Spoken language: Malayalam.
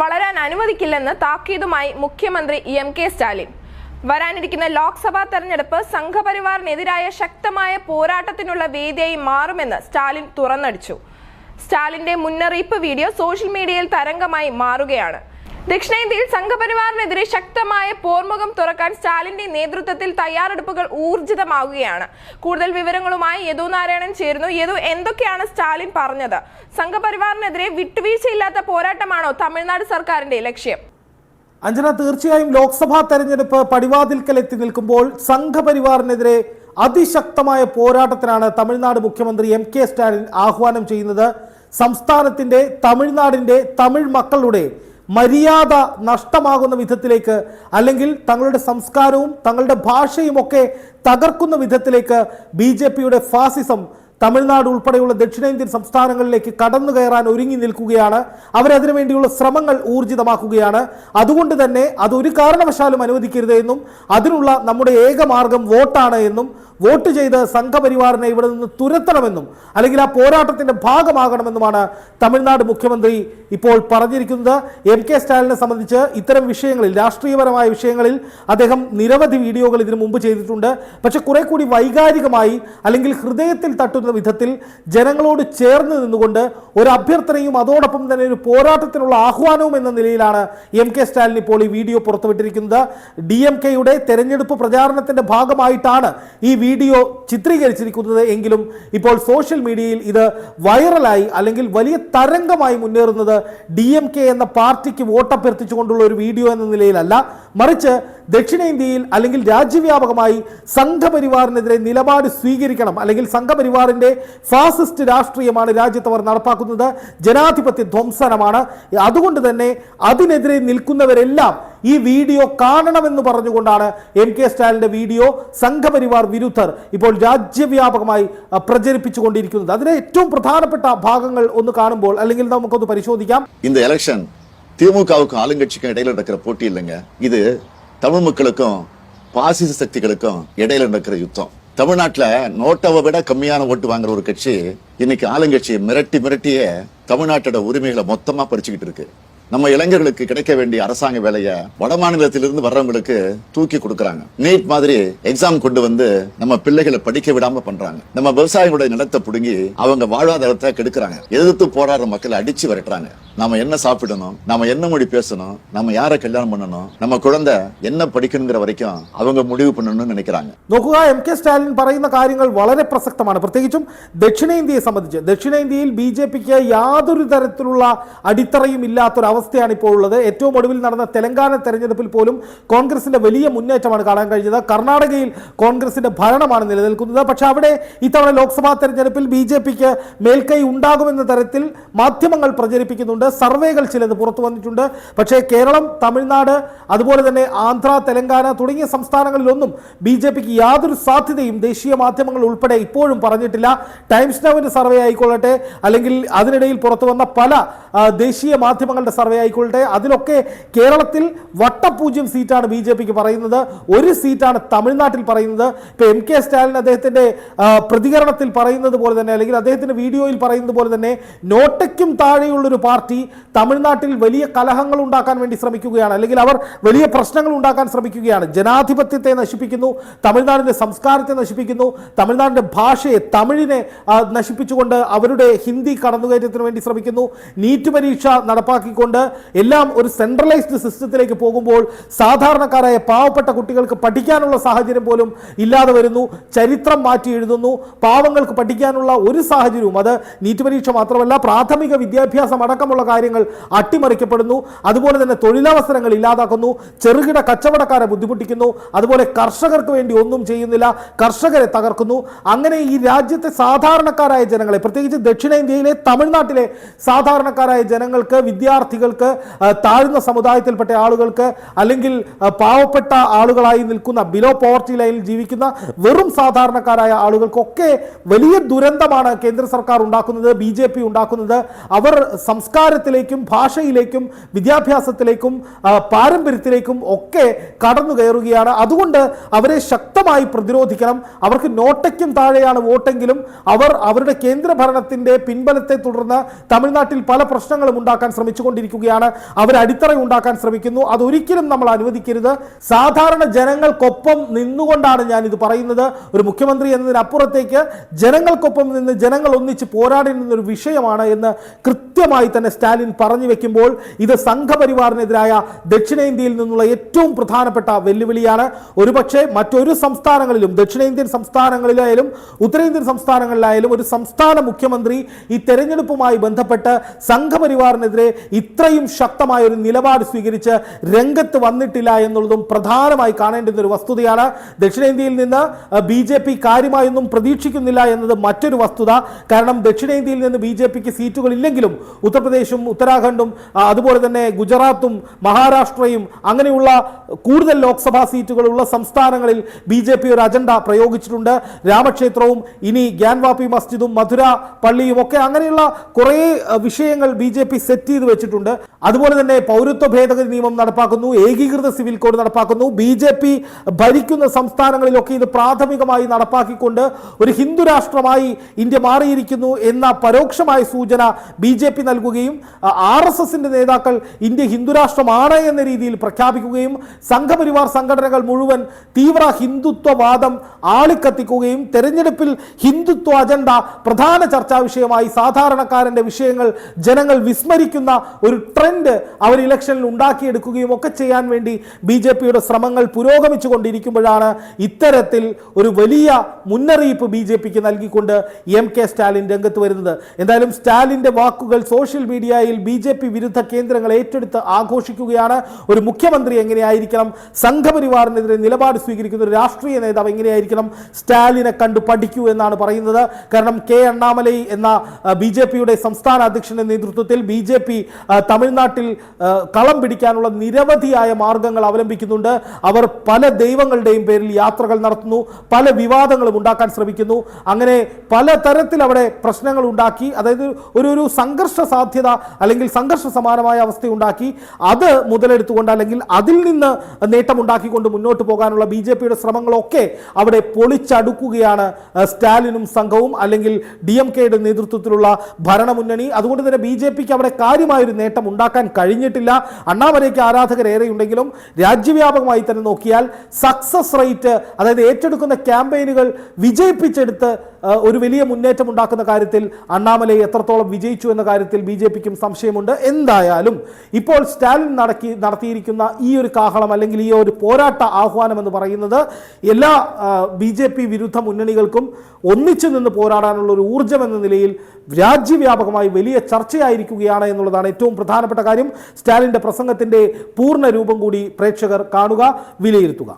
വളരാൻ അനുവദിക്കില്ലെന്ന് താക്കീതുമായി മുഖ്യമന്ത്രി എം കെ സ്റ്റാലിൻ. വരാനിരിക്കുന്ന ലോക്സഭാ തെരഞ്ഞെടുപ്പ് സംഘപരിവാറിനെതിരായ ശക്തമായ പോരാട്ടത്തിനുള്ള വേദിയായി മാറുമെന്ന് സ്റ്റാലിൻ തുറന്നടിച്ചു. സ്റ്റാലിന്റെ മുന്നറിയിപ്പ് വീഡിയോ സോഷ്യൽ മീഡിയയിൽ തരംഗമായി മാറുകയാണ്. ദക്ഷിണേന്ത്യയിൽ സംഘപരിവാറിനെതിരെ ശക്തമായ പോർമുഖം തുറക്കാൻ സ്റ്റാലിന്റെ നേതൃത്വത്തിൽ തയ്യാറെടുപ്പുകൾ ഊർജിതമാവുകയാണ്. കൂടുതൽ വിവരങ്ങളുമായി യദു നാരായണൻ ചേരുന്നു. യദു എന്തൊക്കെയാണ് സ്റ്റാലിൻ പറഞ്ഞത്? സംഘപരിവാറിനെതിരെ വിട്ടുവീഴ്ചയില്ലാത്ത പോരാട്ടമാണോ തമിഴ്നാട് സർക്കാരിന്റെ ലക്ഷ്യം? അഞ്ജന തീർച്ചയായും ലോക്സഭാ തെരഞ്ഞെടുപ്പ് പടിവാതിൽക്കൽ എത്തി നിൽക്കുമ്പോൾ സംഘപരിവാറിനെതിരെ അതിശക്തമായ പോരാട്ടത്തിനാണ് തമിഴ്നാട് മുഖ്യമന്ത്രി എം കെ സ്റ്റാലിൻ ആഹ്വാനം ചെയ്യുന്നത്. സംസ്ഥാനത്തിന്റെ തമിഴ്നാടിന്റെ തമിഴ് മക്കളുടെ മര്യാദ നഷ്ടമാകുന്ന വിധത്തിലേക്ക് അല്ലെങ്കിൽ തങ്ങളുടെ സംസ്കാരവും തങ്ങളുടെ ഭാഷയും ഒക്കെ തകർക്കുന്ന വിധത്തിലേക്ക് ബി ജെ പിയുടെ ഫാസിസം തമിഴ്നാട് ഉൾപ്പെടെയുള്ള ദക്ഷിണേന്ത്യൻ സംസ്ഥാനങ്ങളിലേക്ക് കടന്നു കയറാൻ ഒരുങ്ങി നിൽക്കുകയാണ്. അവരതിനു വേണ്ടിയുള്ള ശ്രമങ്ങൾ ഊർജിതമാക്കുകയാണ്. അതുകൊണ്ട് തന്നെ അതൊരു കാരണവശാലും അനുവദിക്കരുത് എന്നും അതിനുള്ള നമ്മുടെ ഏക മാർഗം വോട്ടാണ് എന്നും വോട്ട് ചെയ്ത് സംഘപരിവാറിനെ ഇവിടെ നിന്ന് തുരത്തണമെന്നും അല്ലെങ്കിൽ ആ പോരാട്ടത്തിന്റെ ഭാഗമാകണമെന്നുമാണ് തമിഴ്നാട് മുഖ്യമന്ത്രി ഇപ്പോൾ പറഞ്ഞിരിക്കുന്നത്. എം കെ സ്റ്റാലിനെ സംബന്ധിച്ച് ഇത്തരം വിഷയങ്ങളിൽ രാഷ്ട്രീയപരമായ വിഷയങ്ങളിൽ അദ്ദേഹം നിരവധി വീഡിയോകൾ ഇതിനു മുമ്പ് ചെയ്തിട്ടുണ്ട്. പക്ഷെ കുറെ കൂടി വൈകാരികമായി അല്ലെങ്കിൽ ഹൃദയത്തിൽ തട്ടുന്ന വിധത്തിൽ ജനങ്ങളോട് ചേർന്ന് നിന്നുകൊണ്ട് ഒരു അഭ്യർത്ഥനയും അതോടൊപ്പം തന്നെ ഒരു പോരാട്ടത്തിനുള്ള ആഹ്വാനവും എന്ന നിലയിലാണ് എം കെ സ്റ്റാലിൻ ഇപ്പോൾ ഈ വീഡിയോ പുറത്തുവിട്ടിരിക്കുന്നത്. ഡി എം കെയുടെ തെരഞ്ഞെടുപ്പ് പ്രചാരണത്തിന്റെ ഭാഗമായിട്ടാണ് ഈ വീഡിയോ ചിത്രീകരിച്ചിരിക്കുന്നത് എങ്കിലും ഇപ്പോൾ സോഷ്യൽ മീഡിയയിൽ ഇത് വൈറലായി അല്ലെങ്കിൽ വലിയ തരംഗമായി മുന്നേറുന്നത് ഡി എന്ന പാർട്ടിക്ക് വോട്ടഭ്യർത്ഥിച്ചുകൊണ്ടുള്ള ഒരു വീഡിയോ എന്ന നിലയിലല്ല. മറിച്ച് ദക്ഷിണേന്ത്യയിൽ അല്ലെങ്കിൽ രാജ്യവ്യാപകമായി സംഘപരിവാറിനെതിരെ നിലപാട് സ്വീകരിക്കണം അല്ലെങ്കിൽ സംഘപരിവാറിന്റെ ഫാസിസ്റ്റ് രാഷ്ട്രീയമാണ് രാജ്യത്ത് അവർ നടപ്പാക്കുന്നത് ജനാധിപത്യ ധ്വംസനമാണ് അതുകൊണ്ട് തന്നെ അതിനെതിരെ നിൽക്കുന്നവരെല്ലാം ഈ വീഡിയോ കാണണമെന്ന് പറഞ്ഞുകൊണ്ടാണ് എം കെ സ്റ്റാലിന്റെ വീഡിയോ സംഘപരിവാർ വിരുദ്ധർ ഇപ്പോൾ രാജ്യവ്യാപകമായി അഹ്, പ്രചരിപ്പിച്ചുകൊണ്ടിരിക്കുന്നത് അതിലെ ഏറ്റവും പ്രധാനപ്പെട്ട ഭാഗങ്ങൾ ഒന്ന് കാണുമ്പോൾ അല്ലെങ്കിൽ നമുക്കൊന്ന് പരിശോധിക്കാം இந்த எலெக்ஷன் திமுகவுக்கும் ஆளுங்கட்சிக்கும் இடையில நடக்கிற போட்டி இல்லைங்க இது தமிழ் மக்களுக்கும் பாசிச சக்திகளுக்கும் இடையில நடக்கிற யுத்தம். தமிழ்நாட்டில் நோட்டாவை விட கம்மியான ஓட்டு வாங்குற ஒரு கட்சி இன்னைக்கு ஆளுங்கட்சி மிரட்டி மிரட்டியே தமிழ்நாட்டோட உரிமைகளை மொத்தமா பறிச்சுக்கிட்டு இருக்கு. நம்ம இளைஞர்களுக்கு கிடைக்க வேண்டிய அரசாங்க வேலையை வட மாநிலத்திலிருந்து வர்றவங்களுக்கு தூக்கி கொடுக்கறாங்க நீட் மாதிரி எக்ஸாம் கொண்டு வந்து நம்ம பிள்ளைகளை படிக்க விடாம பண்றாங்க நம்ம விவசாயிகளுடைய நிலத்தை புடுங்கி அவங்க வாழ்வாதாரத்தை கெடுக்கிறாங்க எதிர்த்து போராடுற மக்களை அடிச்சு விரட்டுறாங்க நாம என்ன சாப்பிடணும் நாம என்ன மொழி பேசணும் நம்ம யாரை கல்யாணம் பண்ணணும் நம்ம குழந்தை என்ன படிக்கணுங்கிற வரைக்கும் அவங்க முடிவு பண்ணணும்னு நினைக்கிறாங்க നോക്കുക എം കെ സ്റ്റാലിൻ പറയുന്ന കാര്യങ്ങൾ വളരെ പ്രസക്തമാണ് പ്രത്യേകിച്ചും ദക്ഷിണേന്ത്യയെ സംബന്ധിച്ച് ദക്ഷിണേന്ത്യയിൽ ബി ജെ പിക്ക് യാതൊരു തരത്തിലുള്ള അടിത്തറയും ഇല്ലാത്തൊരവസ്ഥയാണ് ഇപ്പോൾ ഉള്ളത്. ഏറ്റവും ഒടുവിൽ നടന്ന തെലങ്കാന തെരഞ്ഞെടുപ്പിൽ പോലും കോൺഗ്രസിന്റെ വലിയ മുന്നേറ്റമാണ് കാണാൻ കഴിഞ്ഞത്. കർണാടകയിൽ കോൺഗ്രസിന്റെ ഭരണമാണ് നിലനിൽക്കുന്നത്. പക്ഷെ അവിടെ ഇത്തവണ ലോക്സഭാ തെരഞ്ഞെടുപ്പിൽ ബി ജെ പിക്ക് മേൽക്കൈ ഉണ്ടാകുമെന്ന തരത്തിൽ മാധ്യമങ്ങൾ പ്രചരിപ്പിക്കുന്നുണ്ട്. സർവേകൾ ചിലത് പുറത്തു വന്നിട്ടുണ്ട്. പക്ഷേ കേരളം തമിഴ്നാട് അതുപോലെ തന്നെ ആന്ധ്ര തെലങ്കാന തുടങ്ങിയ സംസ്ഥാനങ്ങളിലൊന്നും ബി ജെ പിക്ക് യാതൊരു സാധ്യതയും ദേശീയ മാധ്യമങ്ങൾ ഉൾപ്പെടെ ഇപ്പോഴും പറഞ്ഞിട്ടില്ല. ടൈംസ് നൗവിന്റെ സർവേ ആയിക്കൊള്ളട്ടെ. അല്ലെങ്കിൽ അതിനിടയിൽ പുറത്തു വന്ന പല ദേശീയ മാധ്യമങ്ങളുടെ സർവേ ആയിക്കൊള്ളട്ടെ അതിലൊക്കെ കേരളത്തിൽ വട്ടപൂജ്യം സീറ്റാണ് ബി ജെ പിക്ക് പറയുന്നത്. ഒരു സീറ്റാണ് തമിഴ്നാട്ടിൽ പറയുന്നത്. ഇപ്പൊ എം കെ സ്റ്റാലിൻ അദ്ദേഹത്തിന്റെ പ്രതികരണത്തിൽ പറയുന്നത് പോലെ തന്നെ അല്ലെങ്കിൽ അദ്ദേഹത്തിന്റെ വീഡിയോയിൽ പറയുന്നത് പോലെ തന്നെ നോട്ടയ്ക്കും താഴെയുള്ളൊരു പാർട്ടി തമിഴ്നാട്ടിൽ വലിയ കലഹങ്ങൾ ഉണ്ടാക്കാൻ വേണ്ടി ശ്രമിക്കുകയാണ്. അല്ലെങ്കിൽ അവർ വലിയ പ്രശ്നങ്ങൾ ഉണ്ടാക്കാൻ ശ്രമിക്കുകയാണ്. ജനാധിപത്യത്തെ നശിപ്പിക്കുന്നു തമിഴ്നാടിന്റെ സംസ്കാരത്തെ നശിപ്പിക്കുന്നു തമിഴ്നാടിന്റെ ഭാഷയെ തമിഴിനെ നശിപ്പിച്ചുകൊണ്ട് അവരുടെ ഹിന്ദി കടന്നുകയറ്റത്തിന് വേണ്ടി ശ്രമിക്കുന്നു നീറ്റ് പരീക്ഷ നടപ്പാക്കിക്കൊണ്ട് എല്ലാം ഒരു സെൻട്രലൈസ്ഡ് സിസ്റ്റത്തിലേക്ക് പോകുമ്പോൾ സാധാരണക്കാരായ പാവപ്പെട്ട കുട്ടികൾക്ക് പഠിക്കാനുള്ള സാഹചര്യം പോലും ഇല്ലാതെ വരുന്നു. ചരിത്രം മാറ്റി എഴുതുന്നു. പാവങ്ങൾക്ക് പഠിക്കാനുള്ള ഒരു സാഹചര്യവും അത് നീറ്റ് പരീക്ഷ മാത്രമല്ല പ്രാഥമിക വിദ്യാഭ്യാസം അടക്കമുള്ള കാര്യങ്ങൾ അട്ടിമറിക്കപ്പെടുന്നു. അതുപോലെ തന്നെ തൊഴിലവസരങ്ങൾ ഇല്ലാതാക്കുന്നു. ചെറുകിട കച്ചവടക്കാരെ ബുദ്ധിമുട്ടിക്കുന്നു. അതുപോലെ കർഷകർക്ക് വേണ്ടി ഒന്നും ചെയ്യുന്നില്ല. കർഷകരെ തകർക്കുന്നു. അങ്ങനെ ഈ രാജ്യത്തെ സാധാരണക്കാരായ ജനങ്ങളെ പ്രത്യേകിച്ച് ദക്ഷിണേന്ത്യയിലെ തമിഴ്നാട്ടിലെ സാധാരണക്കാരായ ജനങ്ങൾക്ക് വിദ്യാർത്ഥികൾക്ക് ആ, താഴ്ന്ന സമുദായത്തിൽപ്പെട്ട ആളുകൾക്ക് അല്ലെങ്കിൽ പാവപ്പെട്ട ആളുകളായി നിൽക്കുന്ന ബിലോ പോവർട്ടി ലൈനിൽ ജീവിക്കുന്ന വെറും സാധാരണക്കാരായ ആളുകൾക്കൊക്കെ വലിയ ദുരന്തമാണ് കേന്ദ്ര സർക്കാർ ഉണ്ടാക്കുന്നത് ബി ജെ പി ഉണ്ടാക്കുന്നത്. അവർ സംസ്കാരത്തിലേക്കും ഭാഷയിലേക്കും വിദ്യാഭ്യാസത്തിലേക്കും പാരമ്പര്യത്തിലേക്കും ഒക്കെ കടന്നു കയറുകയാണ്. അതുകൊണ്ട് അവരെ ശക്തമായി പ്രതിരോധിക്കണം. അവർക്ക് നോട്ടയ്ക്കും താഴെയാണ് വോട്ടെങ്കിലും അവർ അവരുടെ കേന്ദ്ര ഭരണത്തിന്റെ പിൻബലത്തെ തുടർന്ന് തമിഴ്നാട്ടിൽ പല പ്രശ്നങ്ങളും ഉണ്ടാക്കാൻ ശ്രമിച്ചുകൊണ്ടിരിക്കുകയാണ് ശ്രമിക്കുകയാണ് അവർ അടിത്തറ ഉണ്ടാക്കാൻ ശ്രമിക്കുന്നു. അതൊരിക്കലും നമ്മൾ അനുവദിക്കരുത്. സാധാരണ ജനങ്ങൾക്കൊപ്പം നിന്നുകൊണ്ടാണ് ഞാൻ ഇത് പറയുന്നത്. ഒരു മുഖ്യമന്ത്രി എന്നതിനപ്പുറത്തേക്ക് ജനങ്ങൾക്കൊപ്പം നിന്ന് ജനങ്ങൾ ഒന്നിച്ച് പോരാടേണ്ടുന്ന ഒരു വിഷയമാണ് എന്ന് കൃത്യമായി തന്നെ സ്റ്റാലിൻ പറഞ്ഞു വെക്കുമ്പോൾ ഇത് സംഘപരിവാറിനെതിരായ ദക്ഷിണേന്ത്യയിൽ നിന്നുള്ള ഏറ്റവും പ്രധാനപ്പെട്ട വെല്ലുവിളിയാണ്. ഒരുപക്ഷെ മറ്റൊരു സംസ്ഥാനങ്ങളിലും ദക്ഷിണേന്ത്യൻ സംസ്ഥാനങ്ങളിലായാലും ഉത്തരേന്ത്യൻ സംസ്ഥാനങ്ങളിലായാലും ഒരു സംസ്ഥാന മുഖ്യമന്ത്രി ഈ തെരഞ്ഞെടുപ്പുമായി ബന്ധപ്പെട്ട് സംഘപരിവാറിനെതിരെ ഇത്രയും ശക്തമായ ഒരു നിലപാട് സ്വീകരിച്ച് രംഗത്ത് വന്നിട്ടില്ല എന്നുള്ളതും പ്രധാനമായി കാണേണ്ടുന്ന ഒരു വസ്തുതയാണ്. ദക്ഷിണേന്ത്യയിൽ നിന്ന് ബി ജെ പി കാര്യമായൊന്നും പ്രതീക്ഷിക്കുന്നില്ല എന്നത് മറ്റൊരു വസ്തുത. കാരണം ദക്ഷിണേന്ത്യയിൽ നിന്ന് ബി ജെ പിക്ക് സീറ്റുകൾ ഇല്ലെങ്കിലും ഉത്തർപ്രദേശും ഉത്തരാഖണ്ഡും അതുപോലെ തന്നെ ഗുജറാത്തും മഹാരാഷ്ട്രയും അങ്ങനെയുള്ള കൂടുതൽ ലോക്സഭാ സീറ്റുകളുള്ള സംസ്ഥാനങ്ങളിൽ ബി ജെ പി ഒരു അജണ്ട പ്രയോഗിച്ചിട്ടുണ്ട്. രാമക്ഷേത്രവും ഇനി ഗ്യാൻവാപ്പി മസ്ജിദും മധുര പള്ളിയും ഒക്കെ അങ്ങനെയുള്ള കുറേ വിഷയങ്ങൾ ബി ജെ പി സെറ്റ് ചെയ്ത് വെച്ചിട്ടുണ്ട്. അതുപോലെ തന്നെ പൗരത്വ ഭേദഗതി നിയമം നടപ്പാക്കുന്നു ഏകീകൃത സിവിൽ കോഡ് നടപ്പാക്കുന്നു. ബി ജെ പി ഭരിക്കുന്ന സംസ്ഥാനങ്ങളിലൊക്കെ ഇത് പ്രാഥമികമായി നടപ്പാക്കിക്കൊണ്ട് ഒരു ഹിന്ദു രാഷ്ട്രമായി ഇന്ത്യ മാറിയിരിക്കുന്നു എന്ന പരോക്ഷമായ സൂചന ബി ജെ പി നൽകുകയും ആർ എസ് എസിന്റെ നേതാക്കൾ ഇന്ത്യ ഹിന്ദുരാഷ്ട്രമാണ് എന്ന രീതിയിൽ പ്രഖ്യാപിക്കുകയും സംഘപരിവാർ സംഘടനകൾ മുഴുവൻ തീവ്ര ഹിന്ദുത്വവാദം ആളിക്കത്തിക്കുകയും തെരഞ്ഞെടുപ്പിൽ ഹിന്ദുത്വ അജണ്ട പ്രധാന ചർച്ചാ വിഷയമായി സാധാരണക്കാരന്റെ വിഷയങ്ങൾ ജനങ്ങൾ വിസ്മരിക്കുന്ന ഒരു ട്രെൻഡ് അവർ ഇലക്ഷനിൽ ഉണ്ടാക്കിയെടുക്കുകയും ഒക്കെ ചെയ്യാൻ വേണ്ടി ബി ശ്രമങ്ങൾ പുരോഗമിച്ചു കൊണ്ടിരിക്കുമ്പോഴാണ് ഇത്തരത്തിൽ ഒരു വലിയ മുന്നറിയിപ്പ് ബി ജെ പിക്ക് നൽകിക്കൊണ്ട് എം കെ സ്റ്റാലിൻ രംഗത്ത് വരുന്നത്. എന്തായാലും സ്റ്റാലിന്റെ വാക്കുകൾ സോഷ്യൽ മീഡിയയിൽ ബി ജെ പി വിരുദ്ധ കേന്ദ്രങ്ങൾ ഏറ്റെടുത്ത് ആഘോഷിക്കുകയാണ്. ഒരു മുഖ്യമന്ത്രി എങ്ങനെയായിരിക്കണം? സംഘപരിവാറിനെതിരെ നിലപാട് സ്വീകരിക്കുന്ന ഒരു രാഷ്ട്രീയ നേതാവ് എങ്ങനെയായിരിക്കണം? സ്റ്റാലിനെ കണ്ടു പഠിക്കൂ എന്നാണ് പറയുന്നത്. കാരണം കെ അണ്ണാമലൈ എന്ന ബി ജെ പിയുടെ സംസ്ഥാന അധ്യക്ഷന്റെ നേതൃത്വത്തിൽ ബി ജെ പി തമിഴ്നാട്ടിൽ കളം പിടിക്കാനുള്ള നിരവധിയായ മാർഗങ്ങൾ അവലംബിക്കുന്നുണ്ട്. അവർ പല ദൈവങ്ങളുടെയും പേരിൽ യാത്രകൾ നടത്തുന്നു. പല വിവാദങ്ങളും ഉണ്ടാക്കാൻ ശ്രമിക്കുന്നു. അങ്ങനെ പല തരത്തിൽ അവിടെ പ്രശ്നങ്ങൾ ഉണ്ടാക്കി അതായത് ഒരു ഒരു സംഘർഷ സാധ്യത അല്ലെങ്കിൽ സംഘർഷ സമാനമായ അവസ്ഥ ഉണ്ടാക്കി. അത് മുതലെടുത്തുകൊണ്ട് അല്ലെങ്കിൽ അതിൽ നിന്ന് നേട്ടമുണ്ടാക്കിക്കൊണ്ട് മുന്നോട്ട് പോകാനുള്ള ബി ജെ പിയുടെ ശ്രമങ്ങളൊക്കെ അവിടെ പൊളിച്ചടുക്കുകയാണ് സ്റ്റാലിനും സംഘവും അല്ലെങ്കിൽ ഡി എം കെയുടെ നേതൃത്വത്തിലുള്ള ഭരണമുന്നണി. അതുകൊണ്ട് തന്നെ ബി ജെ പിക്ക് അവിടെ കാര്യമായൊരു നേട്ടം ഉണ്ടാക്കാൻ കഴിഞ്ഞിട്ടില്ല. അണ്ണാമലയ്ക്ക് ആരാധകർ ഏറെയുണ്ടെങ്കിലും രാജ്യവ്യാപകമായി തന്നെ നോക്കിയാൽ സക്സസ് റേറ്റ് അതായത് ഏറ്റെടുക്കുന്ന ക്യാമ്പയിനുകൾ വിജയിപ്പിച്ചെടുത്ത് ഒരു വലിയ മുന്നേറ്റം ഉണ്ടാക്കുന്ന കാര്യത്തിൽ അണ്ണാമലൈ എത്രത്തോളം വിജയിച്ചു എന്ന കാര്യത്തിൽ ബി ജെ പിക്കും സംശയമുണ്ട്. എന്തായാലും ഇപ്പോൾ സ്റ്റാലിൻ നടക്കി നടത്തിയിരിക്കുന്ന ഈ ഒരു കാഹളം അല്ലെങ്കിൽ ഈ ഒരു പോരാട്ട ആഹ്വാനം എന്ന് പറയുന്നത് എല്ലാ ബി ജെ പി വിരുദ്ധ മുന്നണികൾക്കും ഒന്നിച്ചു നിന്ന് പോരാടാനുള്ള ഒരു ഊർജം എന്ന നിലയിൽ രാജ്യവ്യാപകമായി വലിയ ചർച്ചയായിരിക്കുകയാണ് എന്നുള്ളതാണ് ഏറ്റവും പ്രധാനപ്പെട്ട കാര്യം. സ്റ്റാലിന്റെ പ്രസംഗത്തിന്റെ പൂർണ രൂപം കൂടി പ്രേക്ഷകർ കാണുക വിലയിരുത്തുക.